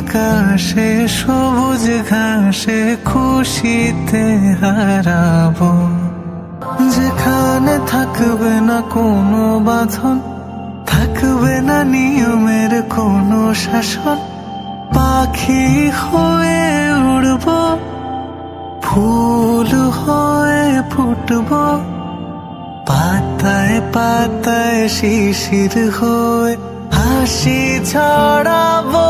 আকাশে সবুজ ঘাসে খুশিতে হারাবো। যেখানে থাকবে না কোনো বাঁধন, থাকবে না নিয়মের কোনো শাসন, পাখি হয়ে উড়ব, ফুল হয়ে ফুটব, পাতায় পাতায় শিশির হয়ে হাসি ছড়াবো।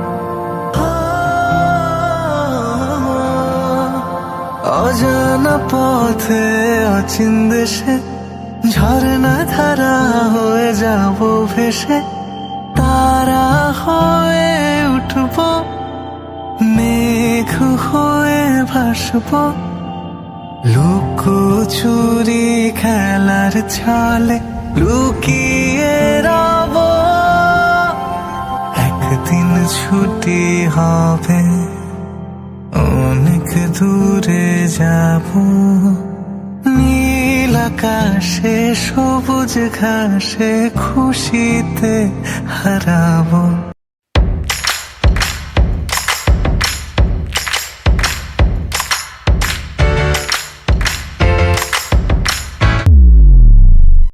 পথে অচিন দেশে ঝর্ণা ধারা হয়ে যাব ভেসে। তারা হয়ে উঠব, মেঘ হয়ে ভাসব। লুকো চুরি খেলার ছলে লুকিয়ে রব। একদিন ছুটি হবে। দূরে যাব। নীল আকাশে সবুজ ঘাসে খুশিতে হারাবো।